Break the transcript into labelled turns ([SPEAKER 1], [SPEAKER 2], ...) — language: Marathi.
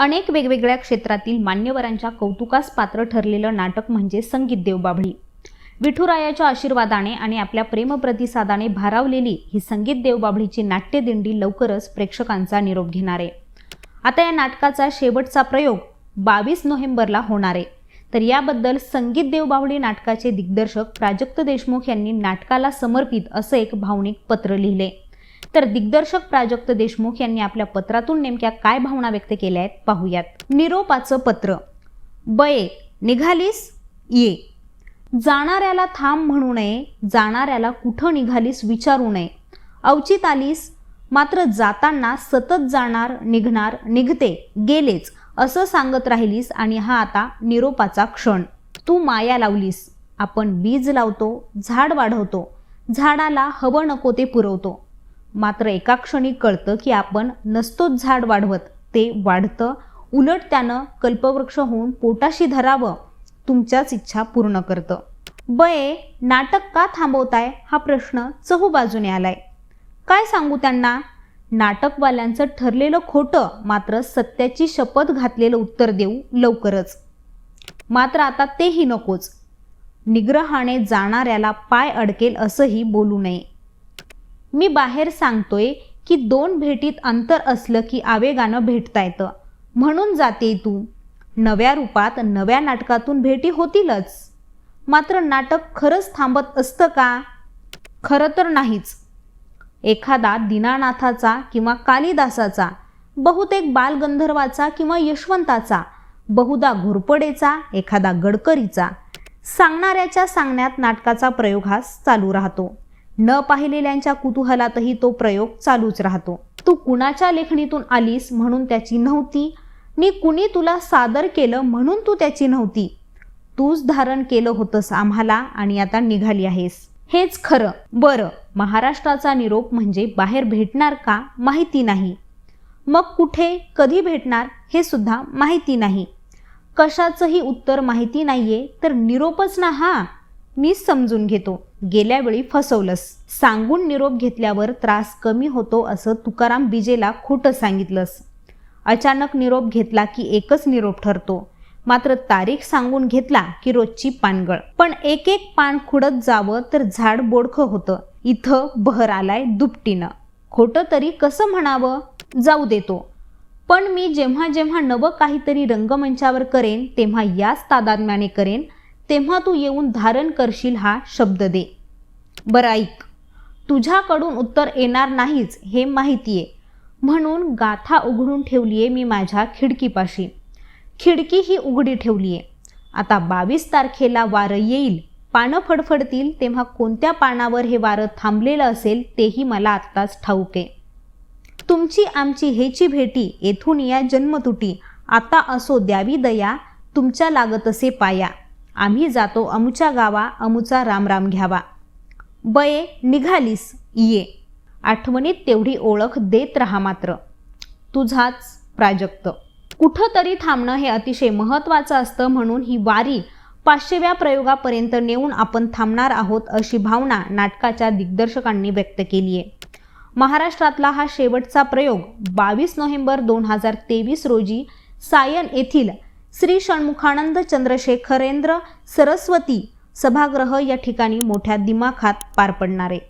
[SPEAKER 1] अनेक वेगवेगळ्या क्षेत्रातील मान्यवरांच्या कौतुकास पात्र ठरलेलं नाटक म्हणजे संगीत देवबाभळी विठुरायाच्या आशीर्वादाने आणि आपल्या प्रेमप्रतिसादाने भारावलेली ही संगीत देवबाभळीची नाट्यदिंडी लवकरच प्रेक्षकांचा निरोप घेणार. आहे आता या नाटकाचा शेवटचा प्रयोग बावीस नोव्हेंबरला होणार आहे. तर याबद्दल संगीत देवबावळी नाटकाचे दिग्दर्शक प्राजक्त देशमुख यांनी नाटकाला समर्पित असं एक भावनिक पत्र लिहिले. तर दिग्दर्शक प्राजक्त देशमुख यांनी आपल्या पत्रातून नेमक्या काय भावना व्यक्त केल्या आहेत पाहूयात. निरोपाचं पत्र. बये निघालीस? ये. जाणाऱ्याला थांब म्हणू नये जाणाऱ्याला कुठं निघालीस विचारू नये. अवचित आलीस? मात्र जाताना सतत जाणार निघणार निघते गेलेच असं सांगत राहिलीस आणि हा आता निरोपाचा क्षण. तू माया लावलीस. आपण बीज लावतो झाड वाढवतो. झाडाला हवं नको ते पुरवतो. मात्र एका क्षणी कळतं की आपण नसतोच झाड वाढवत ते वाढतं. उलट त्यानं कल्पवृक्ष होऊन पोटाशी धरावं तुमच्याच इच्छा पूर्ण करतं. बये नाटक का थांबवताय? हा प्रश्न चहूबाजूने आलाय. काय सांगू त्यांना? नाटकवाल्यांचं ठरलेलं खोटं मात्र सत्याची शपथ घातलेलं उत्तर देऊ लवकरच. मात्र आता तेही नकोच. निग्रहाने जाणाऱ्याला पाय अडकेल असंही बोलू नये. मी बाहेर सांगतोय की दोन भेटीत अंतर असलं की आवेगानं भेटता येतं. म्हणून जाते तू. नव्या रूपात नव्या नाटकातून भेटी होतीलच. मात्र नाटक खरंच थांबत असतं का? खरं तर नाहीच. एखादा दीनानाथाचा किंवा कालिदासाचा बहुतेक बालगंधर्वाचा किंवा यशवंताचा बहुधा घोरपडेचा एखादा गडकरीचा सांगणाऱ्याच्या सांगण्यात नाटकाचा प्रयोग हा चालू राहतो. न पाहिलेल्यांच्या कुतूहलातही तो प्रयोग चालूच राहतो. तू कुणाच्या लेखणीतून आलीस म्हणून त्याची नव्हती? मी कुणी तुला सादर केलं म्हणून तू त्याची नव्हती? तूच धारण केलं होतंस आम्हाला आणि आता निघाली आहेस. हेच खरं. बरं महाराष्ट्राचा निरोप म्हणजे बाहेर भेटणार का माहिती नाही. मग कुठे कधी भेटणार हे सुद्धा माहिती नाही. कशाचंही उत्तर माहिती नाहीये तर निरोपच ना हा. मीच समजून घेतो. गेल्या वेळी फसवलंस. सांगून निरोप घेतल्यावर त्रास कमी होतो असं तुकाराम बिजेला खोटं सांगितलंस. अचानक निरोप घेतला की एकच निरोप ठरतो. मात्र तारीख सांगून घेतला की रोजची पानगळ. पण एक एक पान खुडत जावं तर झाड बोडखं होतं. इथं बहर आलाय दुपटीनं. खोटं तरी कसं म्हणावं? जाऊ देतो पण मी जेव्हा जेव्हा नवं काहीतरी रंगमंचावर करेन तेव्हा याच तादात्म्याने करेन. तेव्हा तू येऊन धारण करशील हा शब्द दे. बरं ऐक. तुझ्याकडून उत्तर येणार नाहीच हे माहिती आहे. म्हणून गाथा उघडून ठेवली आहे मी माझ्या खिडकीपाशी. खिडकी ही उघडी ठेवली आहे. आता बावीस तारखेला वारं येईल. पानं फडफडतील तेव्हा कोणत्या पानावर हे वारं थांबलेलं असेल तेही मला आत्ताच ठाऊक आहे. तुमची आमची हेची भेटी येथून या जन्मतुटी. आता असो द्यावी दया तुमच्या लागत असे पाया. आम्ही जातो अमुच्या गावा अमुचा रामराम घ्यावा. बये निघालीस ये. आठवणीत तेवढी ओळख देत राहा मात्र. तुझाच प्राजक्त. कुठंतरी थांबणं हे अतिशय महत्त्वाचं असतं म्हणून ही वारी पाचशेव्या प्रयोगापर्यंत नेऊन आपण थांबणार आहोत अशी भावना नाटकाच्या दिग्दर्शकांनी व्यक्त केली आहे. महाराष्ट्रातला हा शेवटचा प्रयोग बावीस नोव्हेंबर दोन हजार तेवीस रोजी सायन येथील श्री षण्मुखानंद चंद्रशेखरेंद्र सरस्वती सभागृह या ठिकाणी मोठ्या दिमाखात पार पडणार. आहे